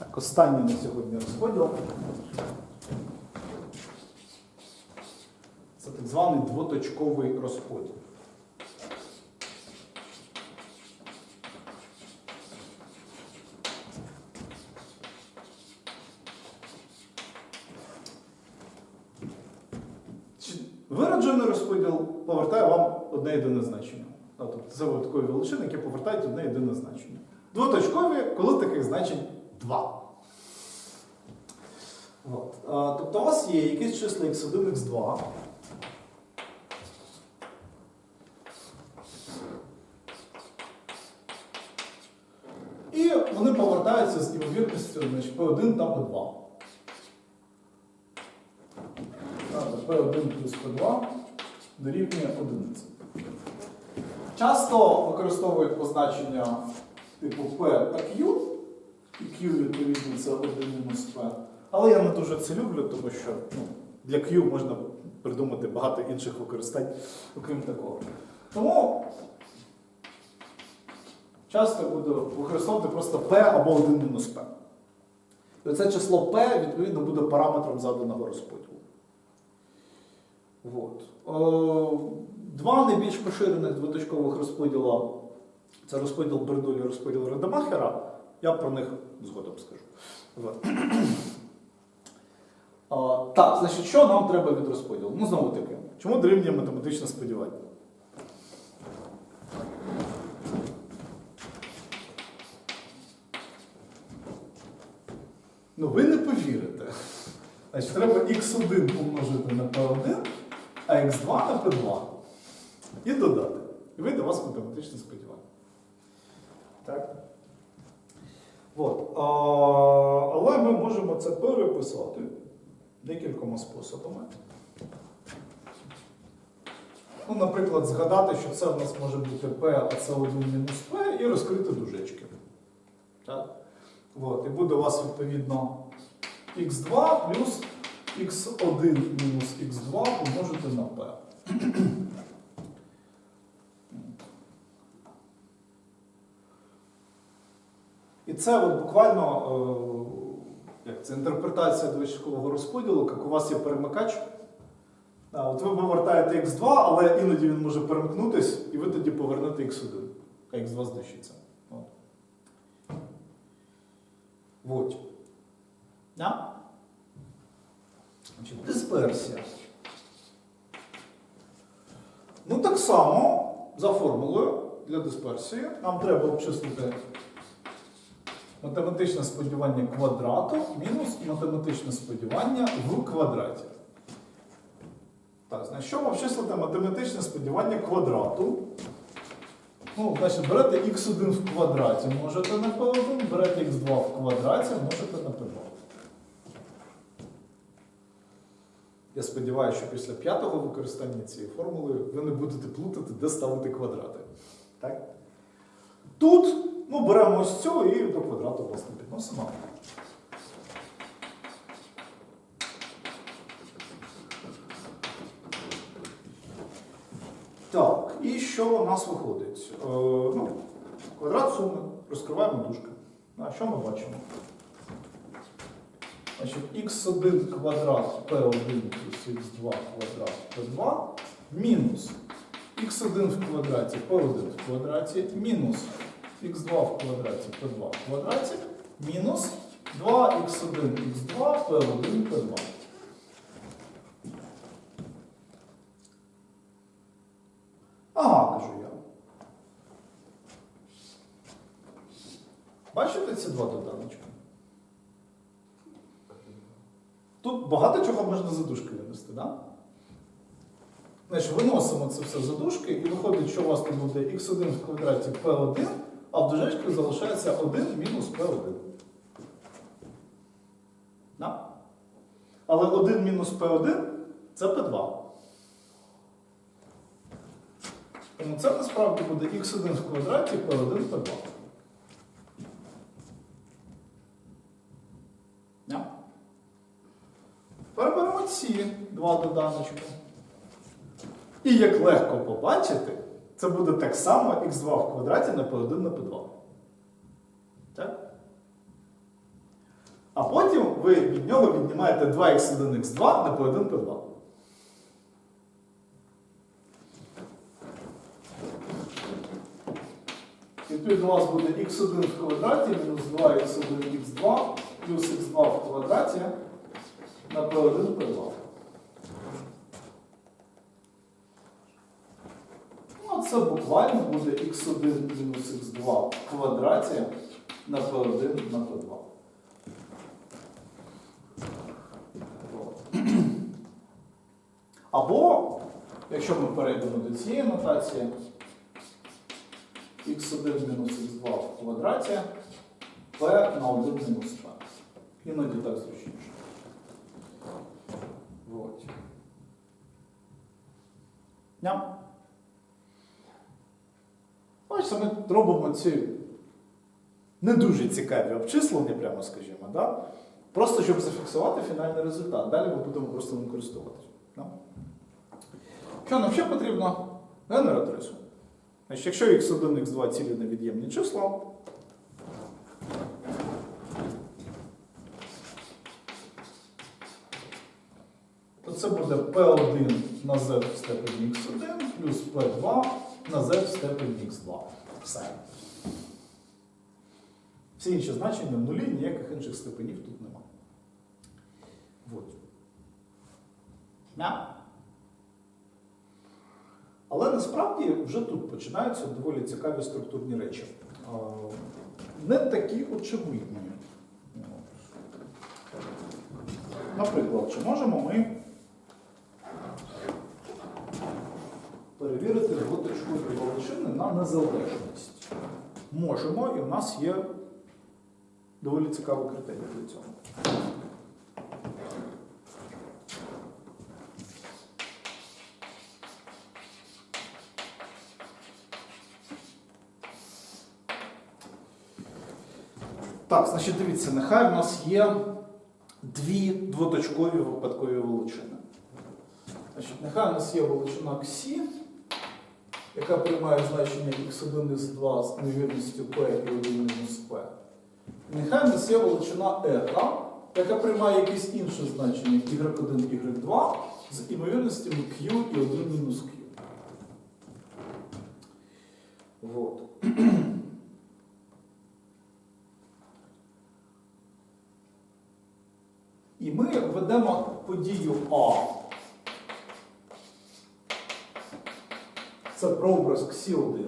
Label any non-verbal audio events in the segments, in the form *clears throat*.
Так, останній на сьогодні розподіл. Це так званий двоточковий розподіл. Вираджений розподіл повертає вам одне єдине значення. Тобто це випадкові величини, які повертають одне єдине значення. Двоточкові, коли таких значень два. От. А, тобто у вас є якісь числа x1, x2. І вони повертаються з імовірністю значить, P1 та P2. P1 плюс P2 дорівнює 11. Часто використовують позначення типу P та Q, і Q відповідно це 1 мінус P. Але я не дуже це люблю, тому що ну, для Q можна придумати багато інших використань, окрім такого. Тому часто буду використовувати просто P або 1 мінус P. І це число P відповідно буде параметром заданого розподілу. От. Е, Два найбільш поширених двоточкових розподіла це розподіл Бернулі і розподіл Радемахера. Я про них згодом скажу. Так, значить, що нам треба від розподілу? Ну, знову таки, чому дорівнює математичне сподівання? Ну, ви не повірите. Значить, треба x1 помножити на p1, а x2 на p2. І додати. І вийде у вас математичне сподівання. Так? От. А, але ми можемо це переписати декількома способами. Ну, наприклад, згадати, що це в нас може бути P, а це 1 мінус P, і розкрити дужечки. Так? От. І буде у вас відповідно x2 плюс x1 мінус x2 помножити на P. І це от буквально е, як це, інтерпретація двочкового розподілу, як у вас є перемикач. От ви повертаєте x2, але іноді він може перемкнутись, і ви тоді повернете x1, а x2 знищиться. От. Вот. Значить, дисперсія. Ну, так само, за формулою для дисперсії, нам треба обчислити математичне сподівання квадрату мінус математичне сподівання в квадраті. Так, значить, щоб обчислити математичне сподівання квадрату, ну, значить, берете x1 в квадраті, можете на p1, берете x2 в квадраті, можете на p2. Я сподіваюся, що після п'ятого використання цієї формули ви не будете плутати, де ставити квадрати. Так? Тут ну, беремо ось цю і до квадрату власне підносимо. Так, і що у нас виходить? Е, ну, квадрат суми, розкриваємо дужки. А що ми бачимо? Значить, x1 квадрат p1 плюс x2 квадрат p2 мінус x1 в квадраті p1 в квадраті мінус x2 в квадраті p2 в квадраті мінус 2x1 x2 p1 p2. Ага, кажу я. Бачите ці два доданочки? Тут багато чого можна за дужки винести, так? Значить, виносимо це все за дужки, і виходить, що у вас тут буде x1 в квадраті p1, а в дужечках залишається 1 мінус p1. Да? Але 1 мінус p1 це p2. Тому це насправді буде x1 в квадраті p1 p2. Да? Тепер ці два доданочки. І як легко побачити, це буде так само x2 в квадраті на p1 на p2. Так? А потім ви від нього віднімаєте 2х1, х2 на P1, P2. Відповідно, у вас буде x1 в квадраті мінус 2х1, х2 плюс х2 в квадраті на P1, P2. Ну, а це буквально буде x1 мінус х2 в квадраті на P1 на P2. Або, якщо ми перейдемо до цієї нотації, x1 мінус х2 в квадраті p на 1 мінус p. Іноді так зручніше. Вот. Ням. Бачите, ми робимо ці не дуже цікаві обчислення, прямо скажімо, да? просто щоб зафіксувати фінальний результат. Далі ми будемо просто ним користуватися. Да? Що нам ще потрібно? Генератор рисунку. Значить, якщо x1, x2 цілі невід'ємні числа, то це буде P1 на z в степені x1 плюс P2 на z в степені x2. Все. Всі інші значення нулі, ніяких інших степенів тут нема. Вот. Але насправді вже тут починаються доволі цікаві структурні речі. Не такі очевидні. Наприклад, чи можемо ми перевірити двоточкові величини на незалежність? Можемо, і в нас є доволі цікавий критерій для цього. Так, значить, дивіться, нехай в нас є дві двоточкові випадкові величини. Значить, нехай у нас є величина ксі, яка приймає значення x1 із 2 з невірністю p і 1 мінус p. Нехай у нас є величина ета, яка приймає якесь інше значення y1, y2 з імовірностями q і 1 мінус q. Вот. *clears throat* І ми введемо подію А. Це прообраз ксі 1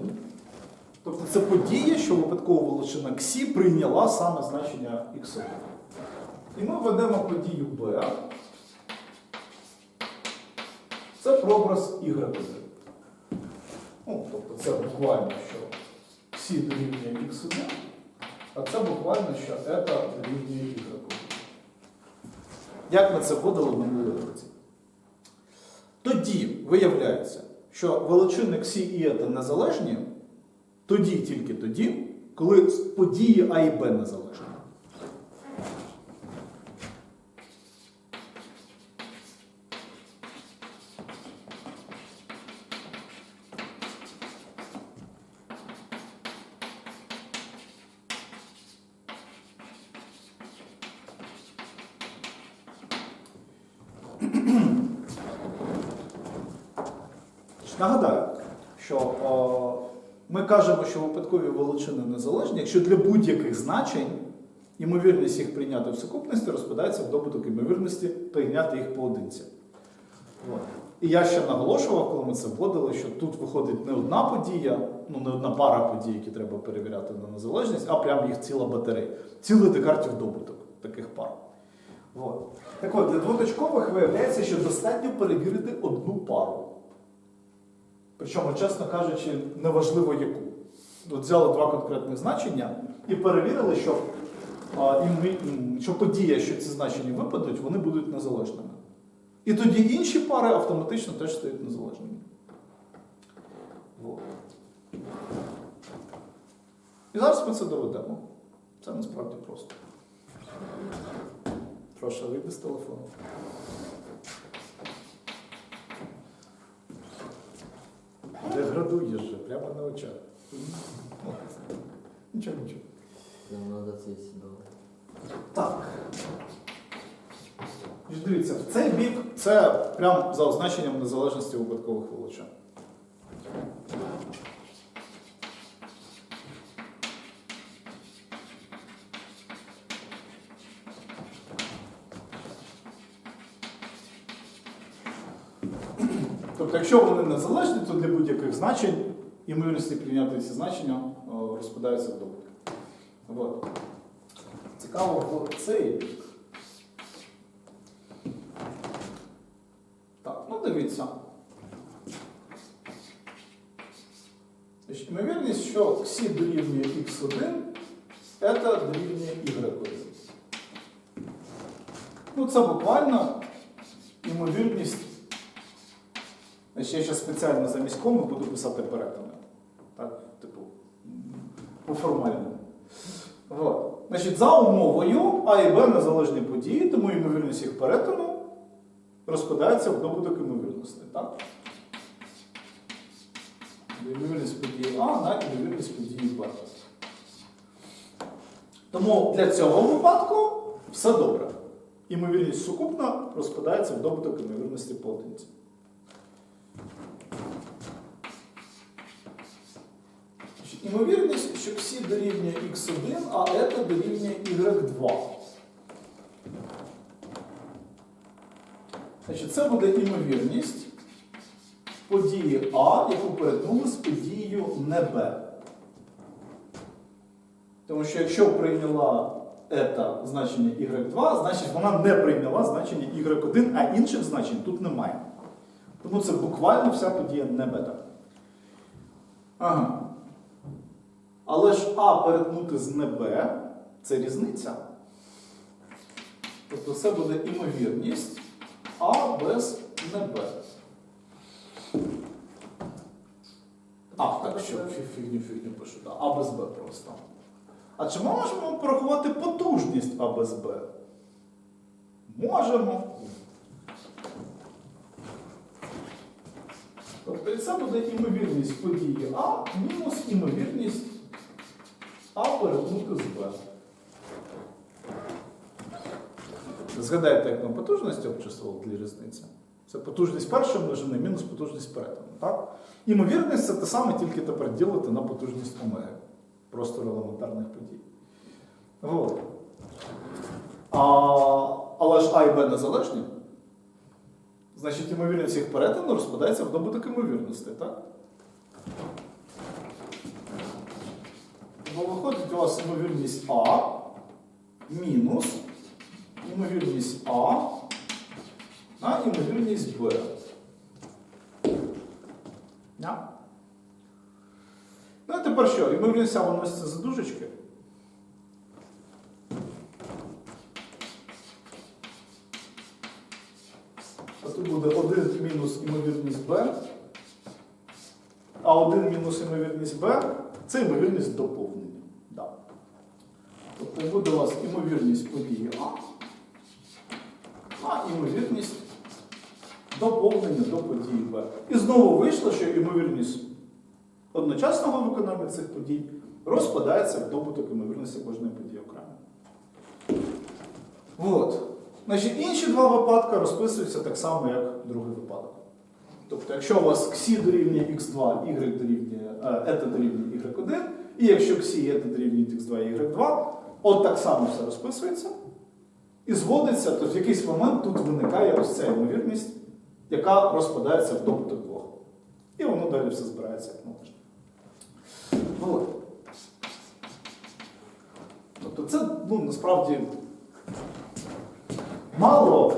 Тобто це подія, що випадкова величина ксі прийняла саме значення x1. І ми введемо подію b. Це прообраз y1. Ну, тобто це буквально, що ксі дорівнює x1, а це буквально, що ета дорівнює y1. Як ми це вводили в минулій лекції? Тоді виявляється, що величини ксі і ета незалежні, тоді, тільки тоді, коли події А і Б незалежні. Нагадаю, що о, ми кажемо, що випадкові величини незалежні, якщо для будь-яких значень ймовірність їх прийняти в сукупності розпадається в добуток ймовірності прийняти їх поодинці. І я ще наголошував, коли ми це вводили, що тут виходить не одна подія, ну не одна пара подій, які треба перевіряти на незалежність, а прям їх ціла батарея. Цілий декартів добуток таких пар. От. Так от, для двоточкових виявляється, що достатньо перевірити одну пару. Причому, чесно кажучи, неважливо яку. От взяли два конкретних значення і перевірили, що, а, ім- що подія, що ці значення випадуть, вони будуть незалежними. І тоді інші пари автоматично теж стають незалежними. От. І зараз ми це доведемо. Це насправді просто. Прошу, вийди з телефону. Деградуєш же, прямо на очах. Нічого, нічого. Нам треба цей сідати. Так. І Дивіться, цей бік це прям за означенням незалежності випадкових величин. Для будь-яких значень ймовірності прийняти ці значення о, розпадаються в добутки. От. Цікаво цей. Так, ну дивіться. Ймовірність, що всі дорівнює x1, це дорівнює y1. Ну, це буквально ймовірність. Я зараз спеціально замість коми буду писати перетини. Так, типу, по формальному. От. Значить, за умовою А і Б незалежні події, тому ймовірність їх перетину розкладається в добуток ймовірностей. Так? Ймовірність події А на ймовірність події Б. Тому для цього випадку все добре. Ймовірність сукупна розкладається в добуток ймовірності по Ймовірність, що всі дорівнює x1, а це дорівнює y2. Значить, це буде ймовірність події А, яку перетнули з подією не Б. Тому що якщо прийняла ета значення y2, значить вона не прийняла значення y1, а інших значень тут немає. Тому це буквально вся подія не бета. Ага. Але ж А перетнути з не Б це різниця. Тобто це буде імовірність А без не Б. А, так що фігню фігню пишу. Да. А без Б просто. А чи ми можемо порахувати потужність А без Б? Можемо. Тобто і це буде імовірність події А мінус імовірність А перетнути з. Згадайте, як ми потужності обчислювали для різниці. Це потужність першої множини мінус потужність перетину. Так? Імовірність це те саме, тільки тепер ділити на потужність омеги. Просто елементарних подій. От. А, але ж А і Б незалежні. Значить, ймовірність їх перетину розпадається в добуток ймовірностей, так? Бо виходить у вас ймовірність А мінус ймовірність А на ймовірність Б. Да? Ну, а тепер що? Ймовірність А виноситься за дужечки. А тут буде 1 мінус ймовірність Б. А 1 мінус ймовірність Б це ймовірність доповнення. Да. Тобто буде у вас ймовірність події А, а ймовірність доповнення до події Б. І знову вийшло, що ймовірність одночасного виконання цих подій розпадається в добуток ймовірності кожної події окремо. От. Значить, інші два випадки розписуються так само, як другий випадок. Тобто, якщо у вас ксі дорівнює x2, y дорівнює, е, дорівнює y1, і якщо ксі і ета дорівнює x2 і y2, от так само все розписується. І зводиться, то в якийсь момент тут виникає ось ця ймовірність, яка розпадається в добуток двох. І воно далі все збирається як належно. От. Тобто це ну, насправді мало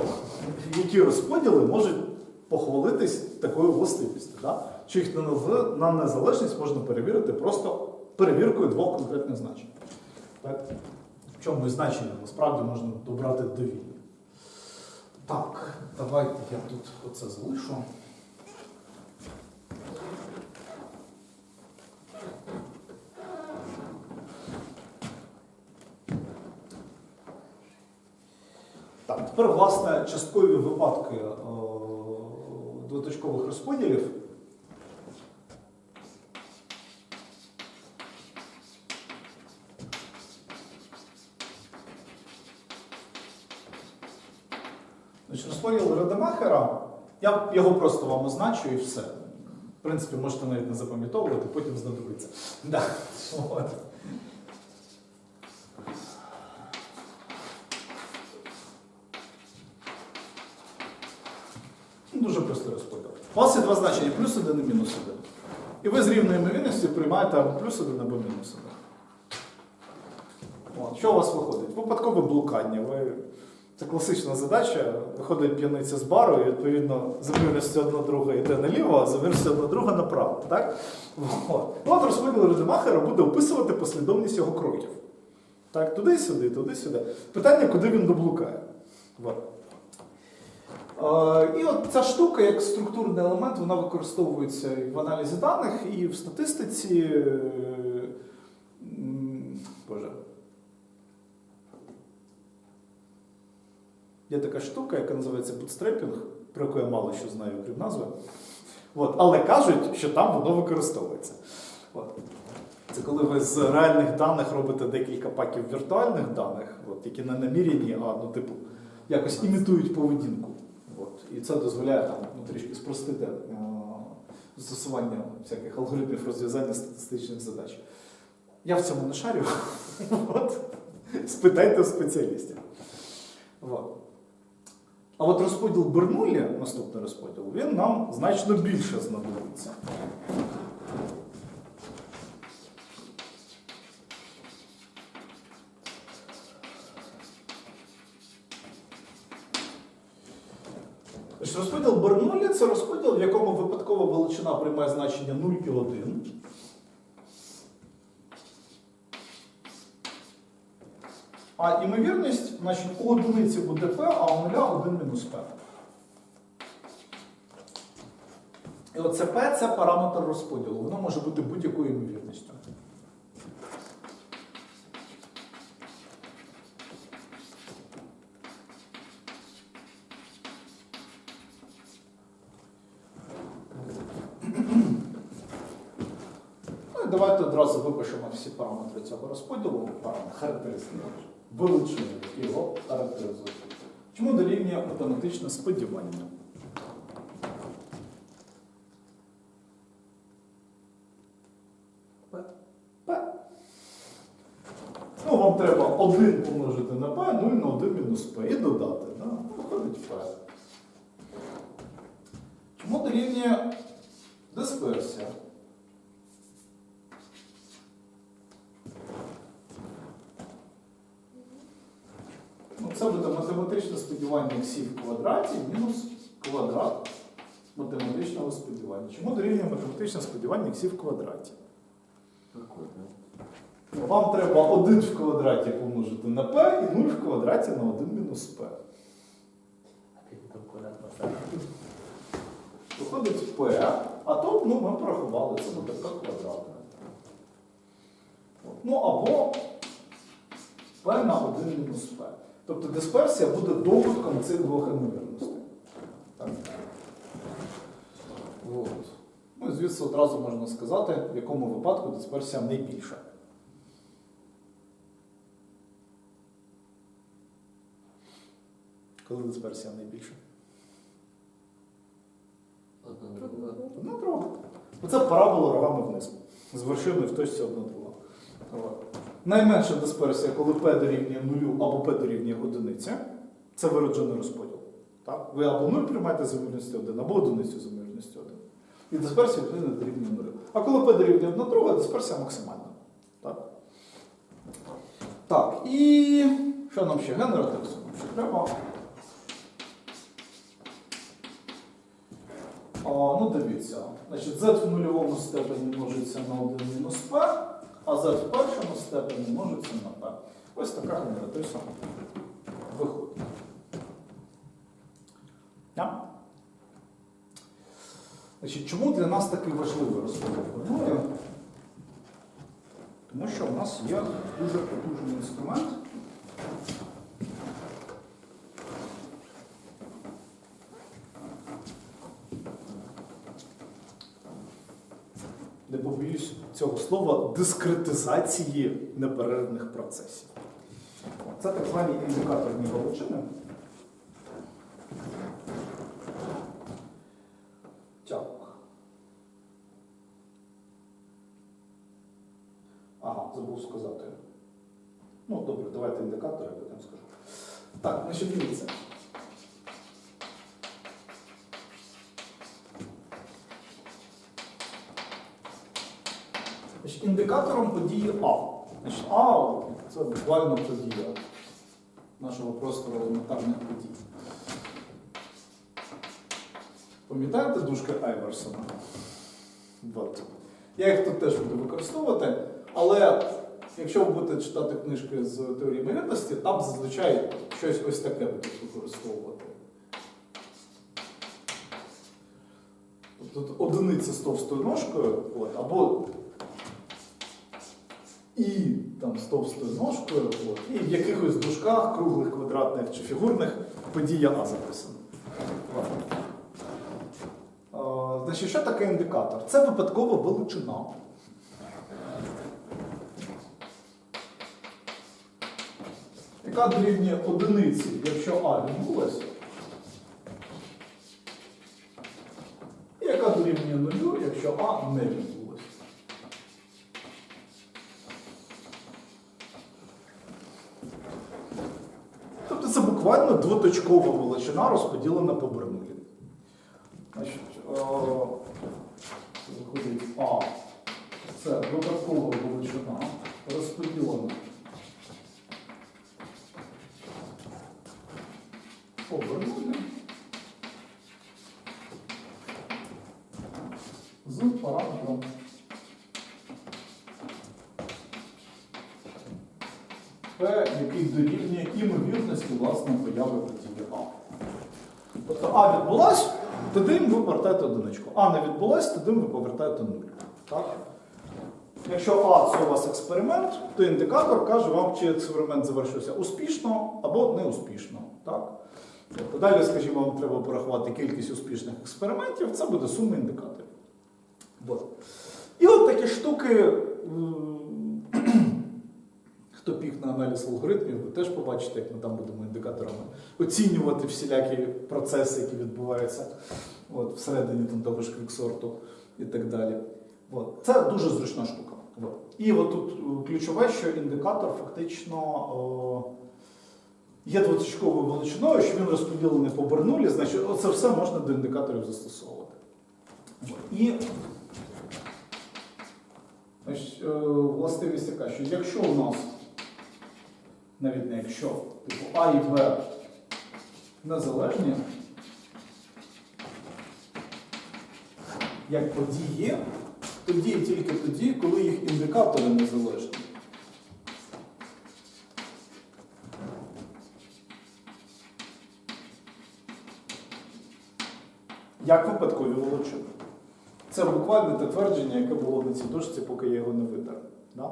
які розподіли можуть похвалитись такою властивістю. Да? Що їх на незалежність можна перевірити просто перевіркою двох конкретних значень. Так? В чому і значення насправді можна добрати довільні. Так, давайте я тут оце залишу. Так, тепер, власне, часткові випадки двоточкових розподілів. Розподіл Радемахера, я його просто вам означу і все. В принципі, можете навіть не запам'ятовувати, потім знадобиться. Да. Ну, Дуже простий розподіл. У вас є два значення плюс один і мінус один. І ви з рівною ймовірністю приймаєте або плюс один, або мінус один. От, що у вас виходить? Випадкове блукання. Ви... Це класична задача. Виходить п'яниця з бару, і відповідно з ймовірністю одна друга йде наліво, а з ймовірністю одна друга направо. Так? От. Ну, от розподіл Радемахера буде описувати послідовність його кроків. Так, туди-сюди, туди-сюди. Питання, куди він доблукає. От. І от ця штука, як структурний елемент, вона використовується і в аналізі даних, і в статистиці. е, Боже. Є така штука, яка називається bootstrapping, про яку я мало що знаю, крім назви. От. Але кажуть, що там воно використовується. От. Це коли ви з реальних даних робите декілька паків віртуальних даних, от, які не намірені, а ну, типу, якось імітують поведінку. І це дозволяє там, ну, трішки спростити е, застосування всяких алгоритмів розв'язання статистичних задач. Я в цьому не шарю. *laughs* От. Спитайте у спеціалістів. От. А от розподіл Бернулі, наступний розподіл, він нам значно більше знадобиться. Значить, Розподіл Бернулі це розподіл, в якому випадкова величина приймає значення 0 і 1. А імовірність, значить, у одиниці буде P, а у нуля 1 мінус P. І оце P це параметр розподілу. Воно може бути будь-якою ймовірністю. Цього розподілу, параметри характеристики, величини, його характеризують. Чому дорівнює математичне сподівання? П. П. Ну, вам треба 1 помножити на P, 0 на 1 мінус P і додати. Да? Виходить P. Чому дорівнює дисперсія? Ну, це буде математичне сподівання в квадраті мінус квадрат математичного сподівання. Чому дорівнює математичне сподівання ксі в квадраті? Вам треба 1 в квадраті помножити на p і 0 в квадраті на 1 мінус p. Виходить p, а тут ну, ми порахували, це буде p квадратне. Ну або p на 1 мінус p. Тобто дисперсія буде добутком цих двох ймовірностей. От. Ну, звідси одразу можна сказати, в якому випадку дисперсія найбільша. Коли дисперсія найбільша? Одна друга. Оце парабола рогами вниз. З вершиною в точці одна друга. Найменша дисперсія, коли P дорівнює нулю або P дорівнює одиниці, це вироджений розподіл. Так? Ви або 0 приймаєте з ймовірністю 1, або одиницю з ймовірністю 1. І дисперсія відповідно дорівнює нулю. А коли P дорівнює 1 друга, дисперсія максимальна. Так? Так, і що нам ще? Генератив суму. Що треба? А, ну дивіться, значить, z в нульовому степені множиться на 1 мінус p, а z в першому степені множиться на p. Ось така генератриса виходить. Я? Значить, чому для нас такий важливий розподіл формує? Тому що в нас є дуже потужний інструмент. слова дискретизації неперервних процесів. Це так звані індикаторні величини. Тяг. Ага, забув сказати. Ну, добре, давайте індикатори, потім скажу. Так, значить, дивіться. Індикатором події А. Значить, А це буквально подія нашого простору елементарних подій. Пам'ятаєте дужки Айверсона? От. Я їх тут теж буду використовувати, але якщо ви будете читати книжки з теорії ймовірності, там зазвичай щось ось таке будуть використовувати. Тобто одиниця з товстою ножкою, от, або і там з товстою ножкою, от, і в якихось дужках, круглих, квадратних чи фігурних подія А записана. Значить, що таке індикатор? Це випадкова величина. Яка дорівнює одиниці, якщо А відбулася, і яка дорівнює нулю, якщо А не відбулася. Тобто це буквально двоточкова розподілена по Бернулі. Значить, е, виходить А. Це додаткова величина, розподілена по Бернулі з параметром який дорівнює імовірності власне появи події А. Тобто А відбулась, тоді ви повертаєте одиничку. А не відбулась, тоді ви повертаєте нуль. Так? Якщо А це у вас експеримент, то індикатор каже вам, чи експеримент завершився успішно або неуспішно. Так? Тобто далі, скажімо, вам треба порахувати кількість успішних експериментів, це буде сума індикаторів. От. І от такі штуки. На аналіз алгоритмів, ви теж побачите, як ми там будемо індикаторами оцінювати всілякі процеси, які відбуваються от, всередині там, того ж квіксорту і так далі. От. Це дуже зручна штука. От. І от тут е, ключове, що індикатор фактично о, є двоточковою величиною, що він розподілений по Бернулі, значить це все можна до індикаторів застосовувати. От. І е, властивість яка, що якщо у нас навіть не якщо, типу А і Б незалежні, як події, то діє тільки тоді, коли їх індикатори незалежні. Як випадкові величини. Це буквально те твердження, яке було на цій дошці, поки я його не витер. Да?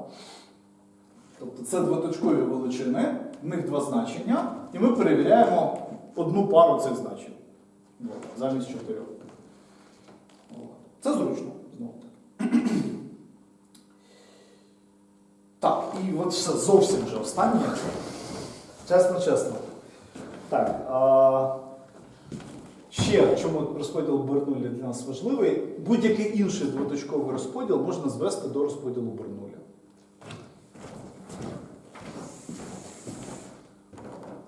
Тобто це двоточкові величини, в них два значення, і ми перевіряємо одну пару цих значень замість чотирьох. От. Це зручно, таки. *clears throat* Так, і от все зовсім вже останнє. Чесно, чесно. Так. А... Ще чому розподіл Бернулі для нас важливий, будь-який інший двоточковий розподіл можна звести до розподілу Бернулі.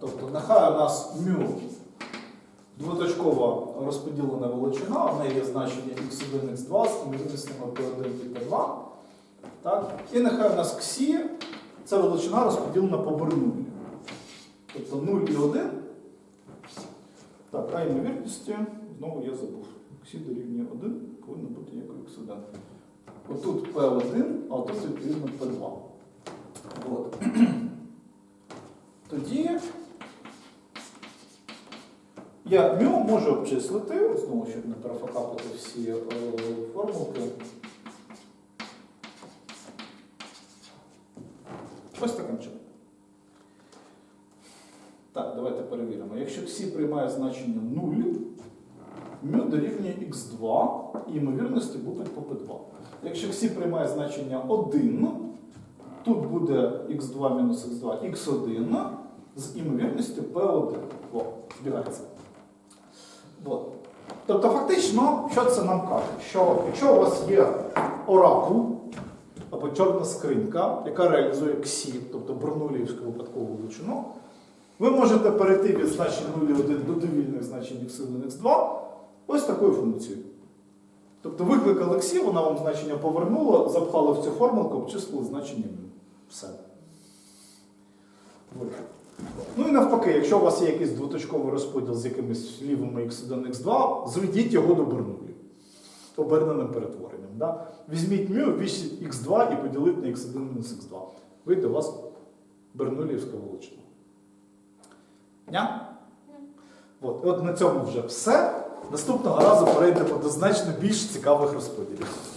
Тобто нехай у нас μ двоточкова розподілена величина, в неї є значення x1, x2 з імовірностями p1 і p2. Так? І нехай у нас ксі це величина розподілена по Бернулі. Тобто 0 і 1. Так, а ймовірності, знову я забув. Ксі дорівнює 1 повинно бути як x1. Отут P1, а отут відповідно P2. От. *clears throat* Тоді я мю можу обчислити, знову, щоб не перефакапити всі е, формулки. Ось таким чином. Так, давайте перевіримо. Якщо всі приймає значення 0, μ дорівнює х2 і ймовірності будуть по p2. Якщо всі приймає значення 1, тут буде х2 мінус х2 х1 з імовірністю p1. О, збігається. От. Тобто, фактично, що це нам каже? Що якщо у вас є оракул, або чорна скринька, яка реалізує КСІ, тобто Бернуліївську випадкову величину, ви можете перейти від значень 0,1 до довільних значень x1, x2 ось такою функцією. Тобто викликали КСІ, вона вам значення повернула, запхали в цю формулку, обчислили значення. Все. Ну і навпаки, якщо у вас є якийсь двоточковий розподіл з якимись лівими x1, x2, зведіть його до Бернулі. Оберненим перетворенням. Да? Візьміть μ, ввіщіть x2 і поділіть на x1 мінус x2. Вийде у вас Бернуліївська величина. Ня? От, от на цьому вже все. Наступного разу перейдемо до значно більш цікавих розподілів.